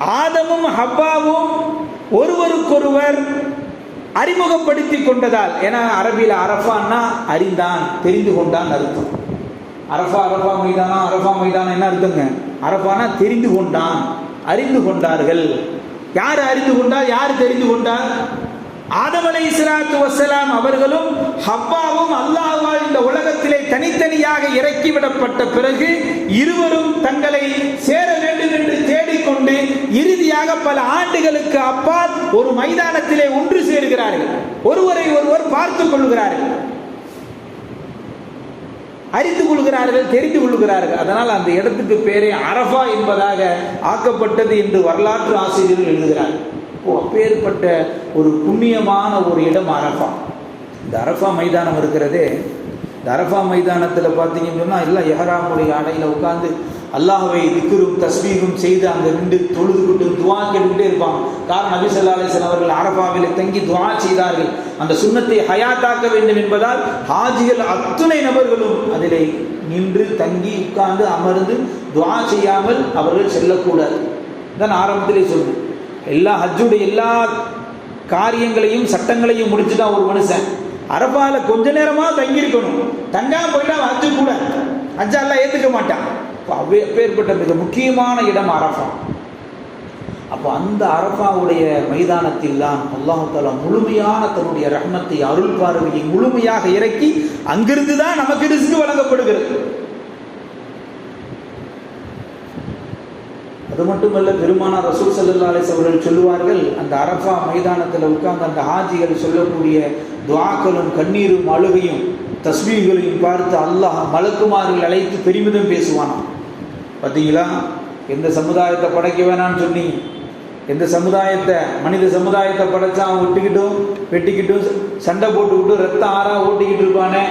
ஆதமும் ஹப்பாவும் ஒருவருக்கொருவர் அறிமுகப்படுத்தி கொண்டதால் ஏன்னா அரபியில் அரஃபான்னா அறிந்தான் தெரிந்து கொண்டான் அர்த்தம். அரஃபா அரஃபா மைதானா அரஃபா மைதானம் என்ன அர்த்தங்க அரஃபானா தெரிந்து கொண்டான் அறிந்து கொண்டார்கள். யார் அறிந்து கொண்டார்? யார் தெரிந்து கொண்டார்? ஆதம் அலை இஸ்லாத்து வசலாம் அவர்களும் ஹப்பாவும் அல்லாஹால் இந்த உலகத்திலே தனித்தனியாக இறக்கிவிடப்பட்ட பிறகு இருவரும் தங்களை சேர வேண்டும் என்று தேடிக்கொண்டு இறுதியாக பல ஆண்டுகளுக்கு அப்பால் ஒரு மைதானத்திலே ஒன்று சேருகிறார்கள். ஒருவரை ஒருவர் பார்த்துக் கொள்கிறார்கள். அறிந்து கொள்கிறார்கள் தெரிந்து கொள்கிறார்கள். அதனால் அந்த இடத்துக்கு பேரே அரஃபா என்பதாக ஆக்கப்பட்டது என்று வரலாற்று ஆசிரியர்கள் எழுதுகிறார்கள். ஓ அப்பேற்பட்ட ஒரு புண்ணியமான ஒரு இடம் அரஃபா இந்த அரபா மைதானம் இருக்கிறதே. இந்த அரபா மைதானத்தில் பார்த்தீங்கன்னு சொன்னால் எல்லாம் எஹராமுடைய அடையில் உட்காந்து அல்லாஹவை திக்குரும் தஸ்வீரும் செய்து அங்கே நின்று தொழுதுகிட்டு துவா கேட்டுக்கிட்டே இருப்பாங்க. காரணம் நபி அவர்கள் அரபாவில் தங்கி துவா செய்தார்கள். அந்த சுண்ணத்தை ஹயாத்தாக்க வேண்டும் என்பதால் ஹாஜிகள் அத்துணை நபர்களும் அதிலே நின்று தங்கி உட்கார்ந்து அமர்ந்து துவா செய்யாமல் அவர்கள் செல்லக்கூடாது. தான் ஆரம்பத்திலே சொல்லுவோம் எல்லா ஹஜ்ஜுடைய எல்லா காரியங்களையும் சட்டங்களையும் முடிச்சுட்டான் ஒரு மனுஷன். அரபால கொஞ்ச நேரமாக தங்கியிருக்கணும். தங்காம போயிட்டா ஹஜ்ஜு கூட. ஹஜ்ஜா எல்லாம் ஏற்றுக்க மாட்டான். அவ்வே- அப்பேற்பட்ட மிக முக்கியமான இடம் அரஃபா. அப்போ அந்த அரஃபாவுடைய மைதானத்தில் தான் அல்லாஹால முழுமையான தன்னுடைய ரஹ்மத்தை அருள் பார்வையை முழுமையாக இறக்கி அங்கிருந்து தான் நமக்கு ரிஸ்க் வழங்கப்படுகிறது. அது மட்டுமல்ல பெருமானார் ரசூல் சல்லா அலிஸ் அவர்கள் சொல்லுவார்கள் அந்த அரஃபா மைதானத்தில் உட்கார்ந்து அந்த ஹாஜிகள் சொல்லக்கூடிய துவாக்களும் கண்ணீரும் அழுகையும் தஸ்மீகளையும் பார்த்து அல்லாஹ் மலக்குமார்கள் அழைத்து பெருமிதம் பேசுவானாம். பார்த்தீங்களா எந்த சமுதாயத்தை படைக்க வேணாம்னு சொன்னீங்க எந்த சமுதாயத்தை மனித சமுதாயத்தை படைச்சா அவன் விட்டுக்கிட்டும் வெட்டிக்கிட்டும் சண்டை போட்டுக்கிட்டும் ரத்தம் ஆறா ஓட்டிக்கிட்டு இருப்பானே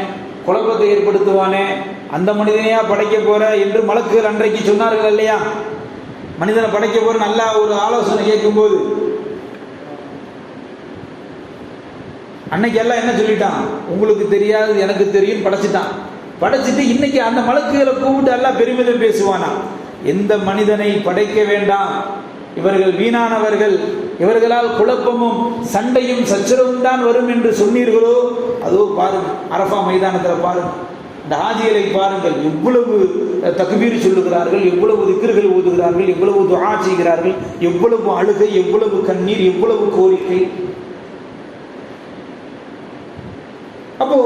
குழப்பத்தை ஏற்படுத்துவானே. அந்த மனிதனையா படைக்க போற என்று மலக்குகள் அன்றைக்கு சொன்னார்கள் இல்லையா? மனிதனை படைக்க போற நல்லா ஒரு ஆலோசனை கேட்கும்போது அன்னைக்கு எல்லாம் என்ன சொல்லிட்டான்? உங்களுக்கு தெரியாது எனக்கு தெரியும் படைச்சிட்டான். படைச்சிட்டு இன்னைக்கு அந்த மலக்குகளை கூப்பிட்டு எல்லாம் பெருமிதம் பேசுவானா? எந்த மனிதனை படைக்க வேண்டாம்? இவர்கள் வீணானவர்கள். இவர்களால் குழப்பமும் சண்டையும் சச்சரவும் தான் வரும் என்று சொன்னீர்களோ? அதோ பாருங்க அரஃபா மைதானத்தில் பாருங்க இந்த ஆஜிகளை பாருங்கள். எவ்வளவு தகுவீர் சொல்லுகிறார்கள் எவ்வளவு திக்கர்கள் ஓதுகிறார்கள் எவ்வளவு துஆ செய்கிறார்கள் எவ்வளவு அழுகை எவ்வளவு கண்ணீர் எவ்வளவு கோரிக்கை. அப்போ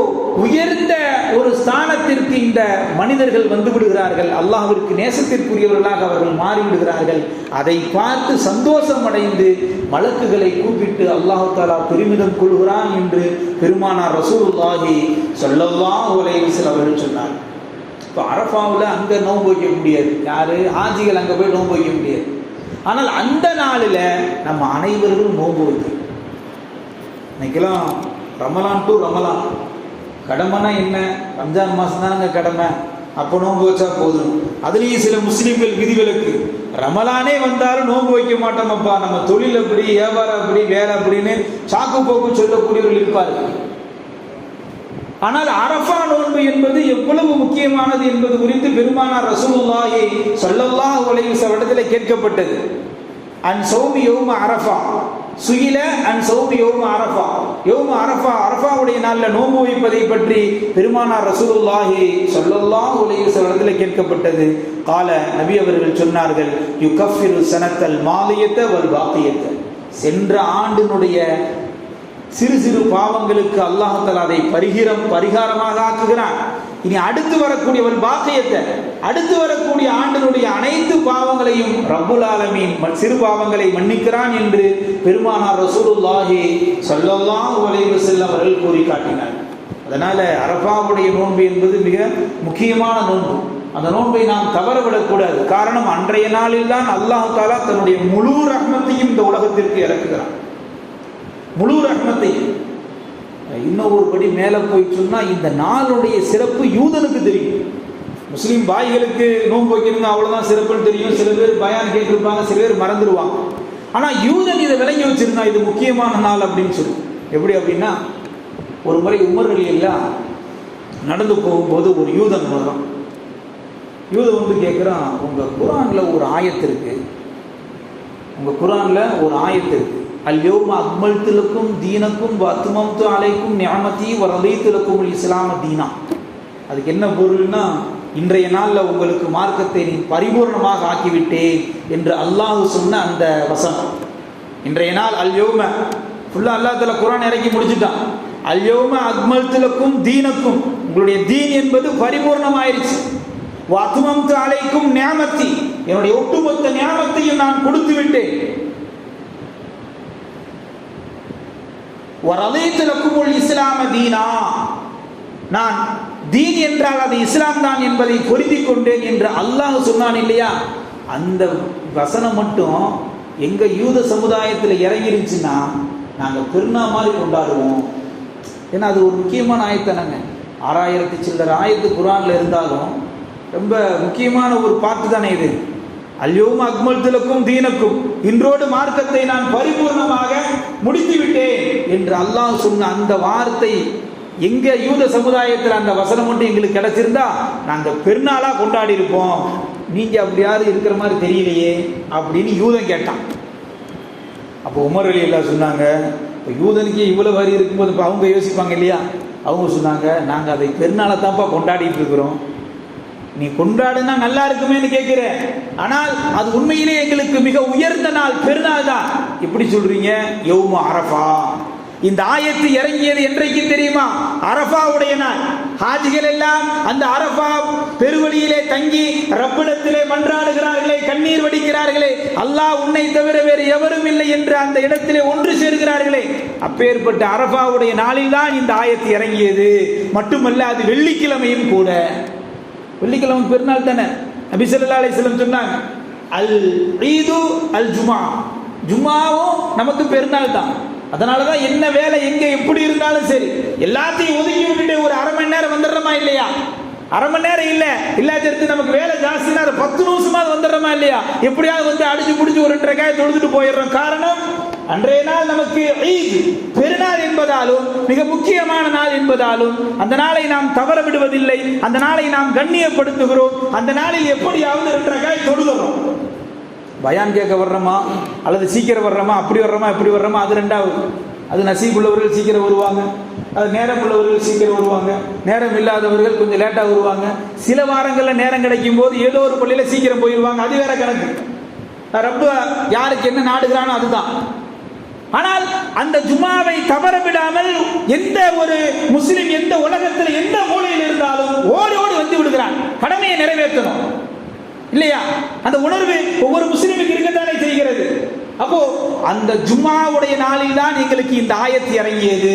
உயர்ந்த ஒரு ஸ்தானத்திற்கு இந்த மனிதர்கள் வந்து விடுகிறார்கள். அல்லாஹிற்கு நேசத்திற்குரியவர்களாக அவர்கள் மாறிவிடுகிறார்கள் அதை பார்த்து சந்தோஷம் அடைந்து வழக்குகளை கூப்பிட்டு அல்லாஹு தாலா பெருமிதம் கொள்கிறான் என்று பெருமானார் ரசூலுல்லாஹி ஸல்லல்லாஹு அலைஹி அவர்கள் சொன்னார் இப்போ அரஃபாவில் அங்கே நோன்பு வைக்க முடியாது. யாரு? ஆஜிகள் அங்கே போய் நோன்பு வைக்க முடியாது. ஆனால் அந்த நாளில் நம்ம அனைவர்களும் நோன்பு வைக்கணும். இன்னைக்கெல்லாம் ரமலான் டு ரமலான். கடமைனா என்ன? ரம்ஜான் மாதம் தானங்க கடமை. அப்போ நோன்பு வச்சா போதும். அதுலேயும் சில முஸ்லீம்கள் விதிவிலக்கு. ரமலானே வந்தாலும் நோன்பு வைக்க மாட்டோம் அப்பா நம்ம தொழில் அப்படி வியாபாரம் அப்படி வேலை அப்படின்னு சாக்கு போக்கு சொல்லக்கூடியவர்கள் இருப்பார்கள். ஆனால் அரஃபா நோன்பு என்பது எவ்வளவு முக்கியமானது என்பது குறித்து பெருமானார் ரசூலுல்லாஹி ஸல்லல்லாஹு அலைஹி வஸல்லம் இடத்துல கேட்கப்பட்டது. அன் சௌமி யௌம அரஃபா. சுயில அண்ட் சௌமி யோம அரஃபா. யோம அரஃபா அரஃபாவுடைய நாளில் நோம்பு வைப்பதை பற்றி பெருமானார் ரசூலுல்லாஹி சொல்லல்லா உலக சில இடத்துல கேட்கப்பட்டது. கால நபி அவர்கள் சொன்னார்கள் யுகஃபிரு சனத்தல் மாலியத்த ஒரு பாக்கியத்தை. சென்ற ஆண்டினுடைய சிறு சிறு பாவங்களுக்கு அல்லாஹத்தல் அதை பரிகிரம் பரிகாரமாக ஆக்குகிறான். இனி அடுத்து வரக்கூடியவன் பாக்கியத்தை அடுத்து வரக்கூடிய ஆண்டினுடைய அனைத்து பாவங்களையும் ரபுல் ஆலமீன் சிறு பாவங்களை மன்னிக்கிறான் என்று பெருமானார் ரசூலுல்லாஹி ஸல்லல்லாஹு அலைஹி வஸல்லம் அவர்கள் கூறி காட்டினார் அதனால அரபாவுடைய நோன்பு என்பது மிக முக்கியமான நோன்பு. அந்த நோன்பை நாம் தவறவிடக்கூடாது காரணம் அன்றைய நாளில் தான் அல்லாஹ் தாலா தன்னுடைய முழு ரகமத்தையும் இந்த உலகத்திற்கு இறக்குகிறான். முழு ரகமத்தையும் இன்னும் ஒரு படி மேலே போய் சொன்னால் இந்த நாளுடைய சிறப்பு யூதனுக்கு தெரியும். முஸ்லீம் பாய்களுக்கு நோன்பு வைக்கணுங்க அவ்வளோதான் சிறப்புன்னு தெரியும். சில பேர் பயான் கேட்டிருப்பாங்க சில பேர் மறந்துடுவாங்க ஆனால் யூதன் இதை விளங்கி வச்சிருந்தான் இது முக்கியமான நாள் அப்படின்னு சொல்லி எப்படி அப்படின்னா ஒரு முறை உமர்கள் எல்லாம் நடந்து போகும்போது ஒரு யூதன் வர்றான். யூதன் வந்து கேட்குறான் உங்கள் குரானில் ஒரு ஆயத்து இருக்குது உங்கள் குரானில் ஒரு ஆயத்து இருக்குது அல்யோம் அக்மல்துலக்கும் தீனக்கும் வத்துமம்து அலைக்கும் ஞாமதி திலக்கும் இஸ்லாம தீனா அதுக்கு என்ன பொருள்னா இன்றைய நாளில் உங்களுக்கு மார்க்கத்தை நீ பரிபூர்ணமாக ஆக்கிவிட்டேன் என்று அல்லாஹ் சொன்ன அந்த வசனம். இன்றைய நாள் அல்யோம ஃபுல்லாக அல்லா குரான் இறக்கி முடிச்சுட்டான். அல்யோம அக்மல்துலக்கும் தீனக்கும் உங்களுடைய தீன் என்பது பரிபூர்ணமாயிருச்சு. வத்துமம்து அலைக்கும் ஞாமத்தி என்னுடைய ஒட்டுமொத்த ஞாபகத்தையும் நான் கொடுத்து விட்டேன். வரதைத்துலக்கும் இஸ்லாம தீனா? நான் தீன் என்றால் அது இஸ்லாம் தான் என்பதை பொருந்திக் கொண்டேன் என்று அல்லாஹ் சொன்னான் இல்லையா? அந்த வசனம் மட்டும் எங்க யூத சமுதாயத்தில் இறங்கிருச்சுன்னா நாங்கள் பெருநா மாதிரி கொண்டாடுவோம். ஏன்னா அது ஒரு முக்கியமான ஆயத்தனங்க. ஆறாயிரத்தி சில்லற ஆயத்து குரானில் இருந்தாலும் ரொம்ப முக்கியமான ஒரு பாட்டு தானே இது. அல்யோம் அக்மல்துலக்கும் தீனக்கும். இன்றோடு மார்க்கத்தை நான் பரிபூர்ணமாக முடித்துவிட்டேன் என்று அல்லாஹ் சொன்ன அந்த வார்த்தை எங்க யூத சமுதாயத்தில் அந்த வசனம் மட்டும் எங்களுக்கு கிடைச்சிருந்தா நாங்கள் பெருநாளா கொண்டாடி இருப்போம் நீங்க அப்படி யாரும் இருக்கிற மாதிரி தெரியலையே அப்படின்னு யூதன் கேட்டான். அப்போ உமர் அலி எல்லாம் சொன்னாங்க இப்போ யூதனுக்கு இவ்வளோ வரி இருக்கும்போது இப்போ அவங்க யோசிப்பாங்க இல்லையா? அவங்க சொன்னாங்க நாங்கள் அதை பெருநாளை தான்ப்பா கொண்டாடிட்டு இருக்கிறோம். நீ கொண்டாடுனா நல்லா இருக்குமேன்னு கேட்கிற ஆனால் அது உண்மையிலே எங்களுக்கு மிக உயர்ந்த நாள் பெருநாள் தான். எப்படி சொல்றீங்க? யௌம அரஃபா. இந்த ஆயத்து இறங்கியது என்றைக்கு தெரியுமா? அரஃபாவுடைய நாள். ஹாஜிகள் எல்லாம் அந்த அரஃபா பெருவழியிலே தங்கி ரப்பிடத்திலே மன்றாடுகிறார்களே கண்ணீர் வடிக்கிறார்களே. அல்லாஹ் உன்னை தவிர வேறு எவரும் இல்லை என்று அந்த இடத்திலே ஒன்று சேர்கிறார்களே. அப்பேற்பட்ட அரஃபாவுடைய நாளில் தான் இந்த ஆயத்து இறங்கியது. மட்டுமல்ல அது வெள்ளிக்கிழமையும் கூட. வெள்ளிக்கிழமை பெருநாள் தானே? நபி ஸல்லல்லாஹு சொன்னாங்க அல் ஈது அல் ஜுமா ஜுமாவும் நமக்கு பெருநாள் தான். அதனால தான் என்ன வேலை எங்கே எப்படி இருந்தாலும் சரி எல்லாத்தையும் ஒதுக்கி விட்டுட்டு ஒரு அரை மணி நேரம் வந்துடுறோமா இல்லையா? அரை மணி நேரம் இல்ல. இல்லாச்சிருக்கு நமக்கு வேலை ஜாஸ்தினா பத்து நிமிஷமாவது வந்துடுறோமா இல்லையா? எப்படியாவது வந்து அடிச்சு பிடிச்சி ஒரு ரெண்டரை காய தொழுதுட்டு போயிடுறோம். காரணம் அன்றைய நாள் நமக்கு ஈத் பெருநாள் என்பதாலும் மிக முக்கியமான நாள் என்பதாலும் அந்த நாளை நாம் தவற விடுவதில்லை அந்த நாளை நாம் கண்ணியப்படுத்துகிறோம் அந்த நாளில் எப்படியாவது ரெண்டரை காய் தொழுகிறோம். பயான் கேட்க வர்றோமா? அல்லது சீக்கிரம் வர்றோமா? அப்படி வர்றோமா? இப்படி வர்றோமா? அது ரெண்டாவது. அது நசீப் உள்ளவர்கள் சீக்கிரம் வருவாங்க. அது நேரம் உள்ளவர்கள் சீக்கிரம் வருவாங்க. நேரம் இல்லாதவர்கள் கொஞ்சம் லேட்டாக வருவாங்க. சில வாரங்களில் நேரம் கிடைக்கும் போது ஏதோ ஒரு பள்ளியில் சீக்கிரம் போயிடுவாங்க அது வேற கணக்கு. ரொம்ப யாருக்கு என்ன நாடுகிறானோ அதுதான். ஆனால் அந்த ஜுமாவை தவற விடாமல் எந்த ஒரு முஸ்லிம் எந்த உலகத்தில் எந்த மூலையில் இருந்தாலும் ஓடி ஓடி வந்து விடுகிறான். கடமையை நிறைவேற்றணும். இல்லையா? அந்த உணர்வு ஒவ்வொரு முஸ்லிமுக்கு இருக்கத்தானே செய்கிறது. அப்போ அந்த ஜும்மாவுடைய நாளில் தான் எங்களுக்கு இந்த ஆயத்து இறங்கியது.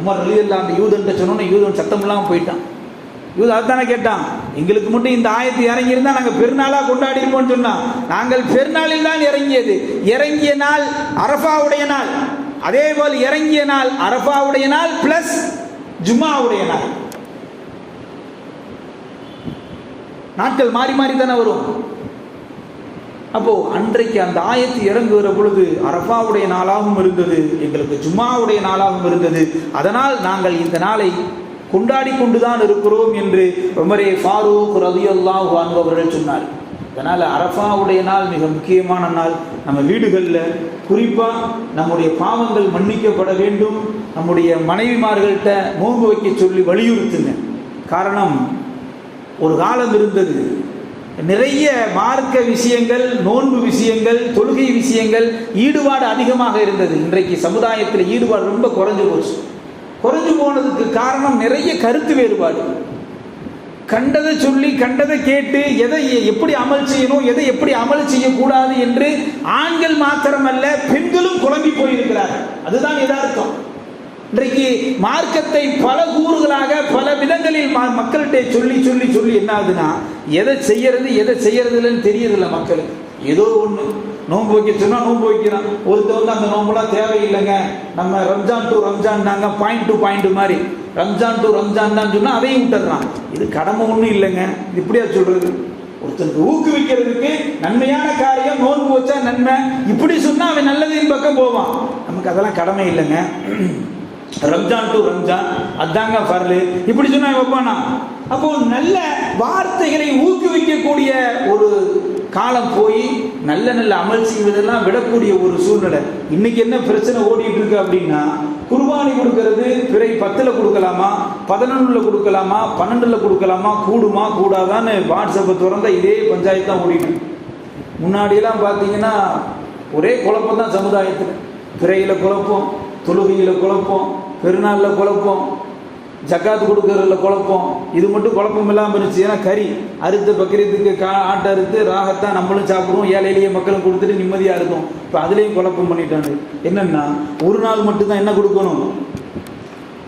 உமர் ரலியல்லா அந்த யூதன் சொன்னோன்னு யூதன் சத்தம் இல்லாமல் போயிட்டான். யூதா அதுதானே கேட்டான். எங்களுக்கு மட்டும் இந்த ஆயத்து இறங்கியிருந்தா நாங்கள் பெருநாளாக கொண்டாடிப்போம்னு சொன்னான். நாங்கள் பெருநாளில் தான் இறங்கியது. இறங்கிய நாள் அரஃபாவுடைய நாள். அதே போல் இறங்கிய நாள் அரஃபாவுடைய நாள் பிளஸ் ஜும்மாவுடைய நாள். நாட்கள் மாறி மாறி தானே வரும். அப்போ அன்றைக்கு அந்த ஆயத்து இறங்குகிற பொழுது அரபாவுடைய நாளாகவும் இருந்தது எங்களுக்கு ஜும்மாவுடைய நாளாகவும் இருந்தது. அதனால் நாங்கள் இந்த நாளை கொண்டாடி கொண்டுதான் இருக்கிறோம் என்று உமரே ஃபாரூக் ரதியல்லாஹு அன்ஹு அவர்கள் சொன்னார். அதனால் அரஃபாவுடைய நாள் மிக முக்கியமான நாள். நம்ம வீடுகளில் குறிப்பாக நம்முடைய பாவங்கள் மன்னிக்கப்பட வேண்டும். நம்முடைய மனைவிமார்கள்ட்ட நோன்பு வைக்க சொல்லி வலியுறுத்துங்க. காரணம் ஒரு காலம் இருந்தது. நிறைய மார்க்க விஷயங்கள் நோன்பு விஷயங்கள் தொழுகை விஷயங்கள் ஈடுபாடு அதிகமாக இருந்தது. இன்றைக்கு சமுதாயத்தில் ஈடுபாடு ரொம்ப குறைஞ்சு போச்சு. குறைஞ்சு போனதுக்கு காரணம் நிறைய கருத்து வேறுபாடு. கண்டதை சொல்லி கண்டதை கேட்டு எதை எப்படி அமல் செய்யணும் எதை எப்படி அமல் செய்யக்கூடாது என்று ஆண்கள் மாத்திரமல்ல பெண்களும் குழம்பி போயிருக்கிறார்கள். அதுதான் எதார்த்தம் இன்றைக்கு மார்க்கத்தை பல கூறுகளாக பல விதங்களில் ம- மக்கள்கிட்ட சொல்லி சொல்லி சொல்லி என்ன ஆகுதுன்னா எதை செய்யறது எதை செய்யறதுலன்னு தெரியறதில்லை தெரியறதில்ல மக்களுக்கு. ஏதோ ஒன்று நோன்பு வைக்க சொன்னா நோன்பு வைக்கிறான். ஒருத்தர் வந்து அந்த நோன்புலாம் தேவையில்லைங்க. நம்ம ரம்ஜான் டு ரம்ஜான் தாங்க பாயிண்ட் டு பாயிண்ட் மாதிரி. ரம்ஜான் டு ரம்ஜான் தான் சொன்னா அதையும் விட்டுறான் இது கடமை ஒன்றும் இல்லைங்க. இது இப்படியா சொல்றது? ஒருத்தனுக்கு ஊக்குவிக்கிறதுக்கு நன்மையான காரியம் நோன்பு வச்சா நன்மை. இப்படி சொன்னா அவன் நல்லதின் பக்கம் போவான். நமக்கு அதெல்லாம் கடமை இல்லைங்க. ரம்ஜான் டு ரம்ஜான் அதாங்க பரலு இப்படி சொன்னா வைப்பானா அப்போ நல்ல வார்த்தைகளை ஊக்குவிக்கக்கூடிய ஒரு காலம் போய் நல்ல நல்ல அமல் செய்வதெல்லாம் விடக்கூடிய ஒரு சூழ்நிலை. இன்னைக்கு என்ன பிரச்சனை ஓடிட்டு இருக்கு அப்படின்னா குர்பானி கொடுக்கறது பிறை பத்தில் கொடுக்கலாமா பதினொன்றில் கொடுக்கலாமா பன்னெண்டில் கொடுக்கலாமா கூடுமா கூடாதான்னு வாட்ஸ்அப்பை திறந்தால் இதே பஞ்சாயத்து தான் ஓடிட்டு முன்னாடியெல்லாம் பார்த்தீங்கன்னா ஒரே குழப்பம் தான் சமுதாயத்தில். பிறையில் குழப்பம் தொழுகையில் குழப்பம் பெருநாளில் குழப்பம் ஜக்காத்து கொடுக்கறதுல குழப்பம். இது மட்டும் குழப்பம் இல்லாமல் இருந்துச்சு. ஏன்னா கறி அறுத்த பக்கிரத்துக்கு கா ஆட்டை அறுத்து ராகத்தான் நம்மளும் சாப்பிடுவோம். ஏழையிலேயே மக்களும் கொடுத்துட்டு நிம்மதியாக இருக்கும் இப்போ அதுலேயும் குழப்பம் பண்ணிட்டாங்க. என்னன்னா ஒரு நாள் மட்டும்தான் என்ன கொடுக்கணும்?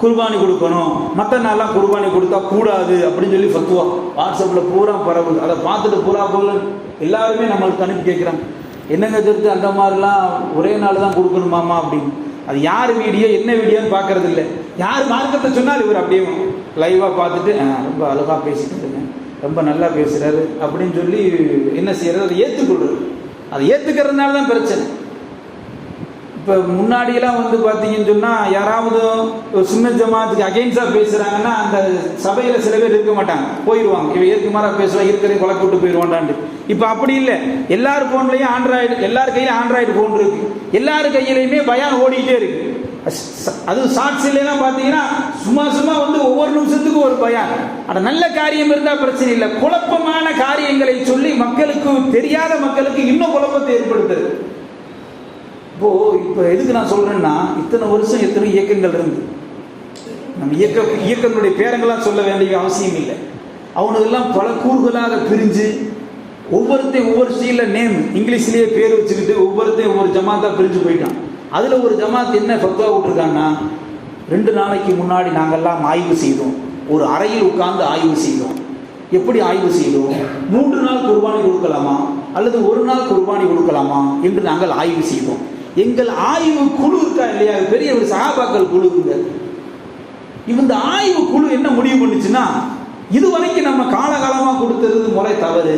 குர்பானி கொடுக்கணும். மற்ற நாள்லாம் குர்பானி கொடுத்தா கூடாது அப்படின்னு சொல்லி ஃபத்துவா வாட்ஸ்அப்பில் பூரா பரவுது. அதை பார்த்துட்டு பூரா போல எல்லாருமே நம்மளுக்கு அனுப்பி கேட்குறாங்க என்னங்க தெரிஞ்சு அந்த மாதிரிலாம் ஒரே நாள் தான் கொடுக்கணுமாமா அப்படின்னு. அது யார் வீடியோ என்ன வீடியோன்னு பார்க்கறதில்லை. யார் மார்க்கத்தை சொன்னால் இவர் அப்படியே லைவாக பார்த்துட்டு ரொம்ப அழகாக பேசிட்டு ரொம்ப நல்லா பேசுகிறாரு அப்படின்னு சொல்லி என்ன செய்கிறது அதை ஏற்றுக்கொள்வது அதை ஏற்றுக்கிறதுனால தான் பிரச்சனை. இப்போ முன்னாடியெல்லாம் வந்து பார்த்தீங்கன்னு சொன்னால் யாராவது ஒரு சின்ன ஜமாத்துக்கு அகெயின்ஸ்டாக பேசுகிறாங்கன்னா அந்த சபையில் சில பேர் இருக்க மாட்டாங்க. போயிடுவாங்க. இவன் ஏற்குமாராக பேசுவா இருக்கிறதையும் குழப்பி விட்டு போயிடுவான்டான்ட்டு. இப்போ அப்படி இல்லை. எல்லார் ஃபோன்லேயும் ஆண்ட்ராய்டு எல்லார் கையிலும் ஆண்ட்ராய்டு ஃபோன் இருக்குது எல்லார் கையிலையுமே பயான் ஓடிக்கிட்டே இருக்குது அது ச- இல்லைன்னா ஷார்ட்ஸ்லாம் பார்த்தீங்கன்னா சும்மா சும்மா வந்து ஒவ்வொரு நிமிஷத்துக்கும் ஒரு பயம் ஆனால் நல்ல காரியம் இருந்தால் பிரச்சனை இல்லை. குழப்பமான காரியங்களை சொல்லி மக்களுக்கு தெரியாத மக்களுக்கு இன்னும் குழப்பத்தை ஏற்படுத்துது. இப்போ இப்போ எதுக்கு நான் சொல்றேன்னா இத்தனை வருஷம் எத்தனை இயக்கங்கள் இருந்து. நம்ம இயக்க இயக்கங்களுடைய பேரங்களாம் சொல்ல வேண்டிய அவசியம் இல்லை. அவனுக்கெல்லாம் பல கூறுகளாக பிரிஞ்சு ஒவ்வொருத்தையும் ஒவ்வொரு ஸ்டீலில் நேம் இங்கிலீஷ்லேயே பேர் வச்சுக்கிட்டு ஒவ்வொருத்தையும் ஒவ்வொரு ஜமாத்தா பிரிஞ்சு போயிட்டான். அதில் ஒரு ஜமாத் என்ன ஃபத்வா விட்டுருக்காங்கன்னா ரெண்டு நாளைக்கு முன்னாடி நாங்கெல்லாம் ஆய்வு செய்தோம். ஒரு அறையில் உட்கார்ந்து ஆய்வு செய்தோம். எப்படி ஆய்வு செய்தோம்? மூன்று நாள் குர்பானி கொடுக்கலாமா? அல்லது ஒரு நாள் குர்பானி கொடுக்கலாமா? என்று நாங்கள் ஆய்வு செய்தோம். எங்கள் ஆய்வு குழு இருக்கா இல்லையா? பெரிய ஒரு சகாபாக்கள் குழுங்க இந்த ஆய்வு குழு என்ன முடிவு பண்ணுச்சுன்னா இதுவரைக்கும் நம்ம காலகாலமாக கொடுத்தது முறை தவறு.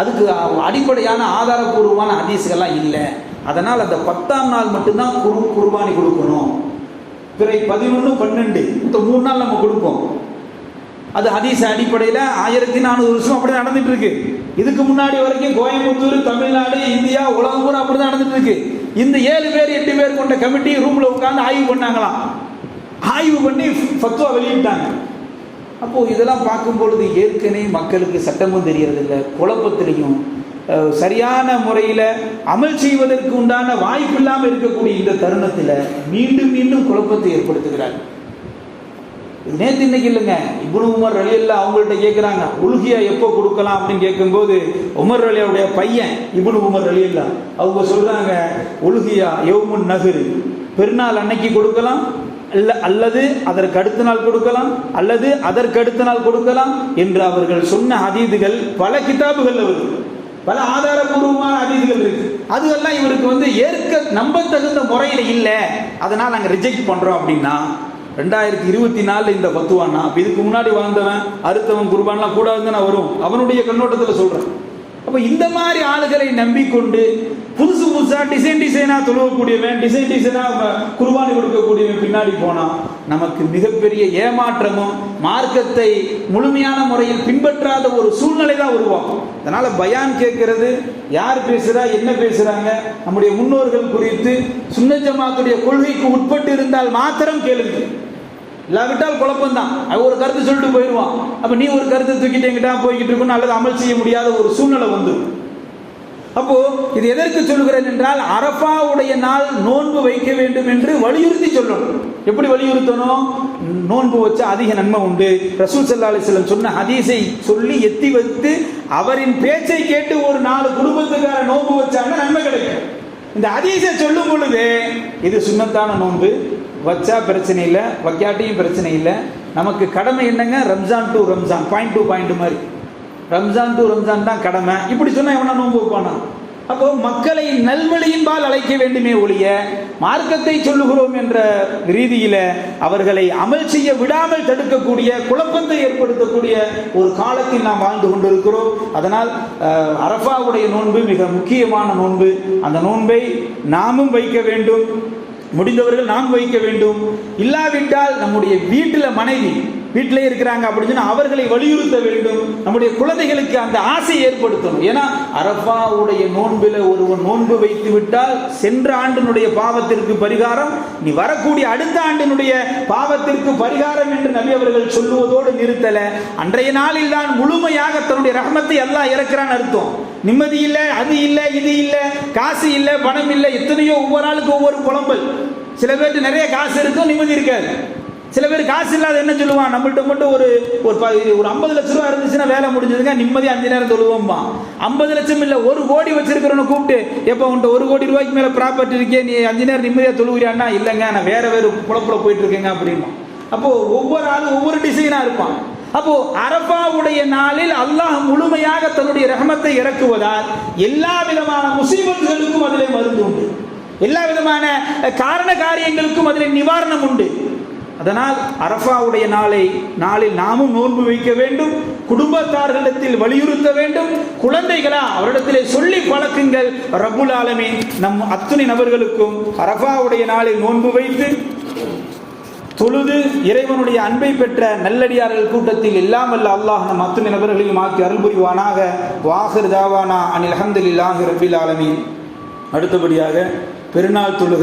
அதுக்கு அடிப்படையான ஆதாரபூர்வமான அதிசுகள்லாம் இல்லை. அதனால் அந்த பத்தாம் நாள் மட்டும்தான் குரு குர்பானி கொடுக்கணும். பிறை பதினொன்று பன்னெண்டு. இந்த மூணு நாள் நம்ம கொடுப்போம். அது ஹதீஸ் அடிப்படையில் ஆயிரத்தி நானூறு வருஷம் அப்படி நடந்துட்டு இருக்கு இதுக்கு முன்னாடி வரைக்கும் கோயம்புத்தூர் தமிழ்நாடு இந்தியா உலகம் பூரா அப்படி தான் நடந்துட்டு இருக்கு இந்த ஏழு பேர் எட்டு பேர் கொண்ட கமிட்டி ரூம்ல உட்காந்து ஆய்வு பண்ணாங்களாம். ஆய்வு பண்ணி ஃபத்வா வெளியிட்டாங்க. அப்போ இதெல்லாம் பார்க்கும் பொழுது ஏற்கனவே மக்களுக்கு சட்டமும் தெரியறதில்லை குழப்பத்திலையும் சரியான முறையில் அமல் செய்வதற்கு உண்டான வாய்ப்பு இல்லாமல் இருக்கக்கூடிய இந்த தருணத்தில் மீண்டும் மீண்டும் குழப்பத்தை ஏற்படுத்துகிறார். நேற்று இன்னைக்கு இல்லைங்க. இப்னு உமர் அலி அல்லா அவங்கள்ட்ட கேட்குறாங்க உல்கியா எப்போ கொடுக்கலாம்? அப்படின்னு கேட்கும்போது உமர் அலியாவுடைய பையன் இப்னு உமர் அலி அல்லா அவங்க சொல்றாங்க உல்கியா யௌமுன் நகர் பெருநாள் அன்னைக்கு கொடுக்கலாம் அல்ல அல்லது அதற்கு அடுத்த நாள் கொடுக்கலாம் அல்லது அதற்கு அடுத்த நாள் கொடுக்கலாம் என்று அவர்கள் சொன்ன அதீதுகள் பல கிதாபுகள் வருது பல ஆதாரபூர்வமான அதிதிகள் இருக்கு. அதுவெல்லாம் இவருக்கு வந்து ஏற்க நம்பத்தகுந்த முறையில் இல்லை. அதனால் நாங்கள் ரிஜெக்ட் பண்ணுறோம் அப்படின்னா ரெண்டாயிரத்தி இருபத்தி நாலில் இந்த பத்துவானா இதுக்கு முன்னாடி வாழ்ந்தவன் அறுத்தவன் கூட வந்து நான் வரும் அவனுடைய கண்ணோட்டத்தில் சொல்கிறேன் அப்போ இந்த மாதிரி ஆளுகளை நம்பிக்கொண்டு புதுசு புதுசாக டிசைன் டிசைனாக தொழுவக்கூடியவன் டிசைன் டிசைனாக குருபானி கொடுக்கக்கூடியவன் பின்னாடி போனான் நமக்கு மிகப்பெரிய ஏமாற்றமும் மார்க்கத்தை முழுமையான முறையில் பின்பற்றாத ஒரு சூழ்நிலை தான் உருவாகும். அதனால பயான் கேட்கறது யார் பேசுறா என்ன பேசுறாங்க நம்முடைய முன்னோர்கள் குறித்து சுன்ன ஜமாத்துடைய கொள்கைக்கு உட்பட்டு இருந்தால் மாத்திரம் கேளுங்க. இல்லாவிட்டால் குழப்பம் தான் ஒரு கருத்து சொல்லிட்டு போயிடுவான். அப்ப நீ ஒரு கருத்தை தூக்கிட்டு எங்கிட்ட போய்கிட்டு இருக்கணும் அல்லது அமல் செய்ய முடியாத ஒரு சூழ்நிலை வந்துடும். அப்போ இது எதற்கு சொல்லுகிறேன் என்றால் அரபாவுடைய நாள் நோன்பு வைக்க வேண்டும் என்று வலியுறுத்தி சொல்லணும். எப்படி வலியுறுத்தணும்? நோன்பு வச்சா அதிக நன்மை உண்டு. ரசூல் சல்லா அலிஸ்லம் சொன்ன ஹதீஸை சொல்லி எத்தி வைத்து அவரின் பேச்சை கேட்டு ஒரு நாலு குடும்பத்துக்கார நோன்பு வச்சாங்கன்னா நன்மை கிடைக்கும். இந்த ஹதீஸை சொல்லும் பொழுது இது சுண்ணத்தான நோன்பு. வச்சா பிரச்சனை இல்லை வைக்காட்டியும் பிரச்சனை இல்லை. நமக்கு கடமை என்னங்க? Ramzan to Ramzan point to point மாதிரி. ரம்ஜான் டு ரம்ஜான் தான் கடமை. இப்படி சொன்னா எவனா நோன்பு வைப்பானா? அப்போ மக்களை நல்வழியின்பால் அழைக்க வேண்டுமே ஒழிய மார்க்கத்தை சொல்லுகிறோம் என்ற ரீதியில அவர்களை அமல் செய்ய விடாமல் தடுக்கக்கூடிய குழப்பத்தை ஏற்படுத்தக்கூடிய ஒரு காலத்தில் நாம் வாழ்ந்து கொண்டிருக்கிறோம். அதனால் அரஃபாவுடைய நோன்பு மிக முக்கியமான நோன்பு. அந்த நோன்பை நாமும் வைக்க வேண்டும். முடிந்தவர்கள் நாம் வைக்க வேண்டும். இல்லாவிட்டால் நம்முடைய வீட்டில் மனைவி வீட்டிலே இருக்கிறாங்க அப்படின்னு சொன்னால் அவர்களை வலியுறுத்த வேண்டும். நம்முடைய குழந்தைகளுக்கு அந்த ஆசை ஏற்படுத்தணும் ஏன்னா அரபாவுடைய நோன்பில் ஒருவன் நோன்பு வைத்து விட்டால் சென்ற ஆண்டினுடைய பாவத்திற்கு பரிகாரம் நீ வரக்கூடிய அடுத்த ஆண்டினுடைய பாவத்திற்கு பரிகாரம் என்று நபி அவர்கள் சொல்லுவதோடு நிறுத்தல. அன்றைய நாளில் தான் முழுமையாக தன்னுடைய ரகமத்தை எல்லாம் இறக்குறான்னு அர்த்தம். நிம்மதி இல்லை அது இல்லை இது இல்லை காசு இல்லை பணம் இல்லை எத்தனையோ ஒவ்வொரு ஆளுக்கு ஒவ்வொரு குழம்பல் சில பேருக்கு நிறைய காசு இருக்கும் நிம்மதி இருக்காது. சில பேர் காசு இல்லாத என்ன சொல்லுவான்? நம்மள்ட்ட மட்டும் ஒரு ஒரு ஒரு ஐம்பது லட்ச ரூபா இருந்துச்சுன்னா வேலை முடிஞ்சதுங்க நிம்மதி அஞ்சு நேரம் தொழுவோம்பா ஐம்பது லட்சம் இல்லை ஒரு கோடி வச்சிருக்கிறவனை கூப்பிட்டு எப்போ உன்ட்ட ஒரு கோடி ரூபாய்க்கு மேலே ப்ராப்பர்ட்டி இருக்கே நீ அஞ்சு நேரம் நிம்மதியாக தொழுகிறியான்னா இல்லைங்க நான் வேற வேறு புலப்புல போயிட்டு இருக்கேங்க அப்படிமா அப்போ ஒவ்வொரு ஆளும் ஒவ்வொரு டிசைனாக இருப்பான். அப்போ அரபாவுடைய நாளில் அல்லாஹ் முழுமையாக தன்னுடைய ரஹமத்தை இறக்குவதால் எல்லா விதமான முசீபத்துகளுக்கும் அதிலே மருந்து உண்டு. எல்லா விதமான காரண காரியங்களுக்கும் அதிலே நிவாரணம் உண்டு. அதனால் அரஃபாவுடைய நாளை நாளில் நாமும் நோன்பு வைக்க வேண்டும் குடும்பத்தார்களிடத்தில் வலியுறுத்த வேண்டும். குழந்தைகளா அவரிடத்திலே சொல்லி பழக்குங்கள். ரபுல் ஆலமின் நம் அத்துணை நபர்களுக்கும் அரஃபாவுடைய நாளில் நோன்பு வைத்து தொழுது இறைவனுடைய அன்பை பெற்ற நல்லடியார்கள் கூட்டத்தில் இல்லாமல் அல்லாஹ் நம் அத்துணை நபர்களையும் ஆக்கி அருள் புரிவானாக. வாகர் தாவானா அனில் அஹமதுல்லாஹி ரபில் ஆலமின். அடுத்தபடியாக பெருநாள் தொழுகை.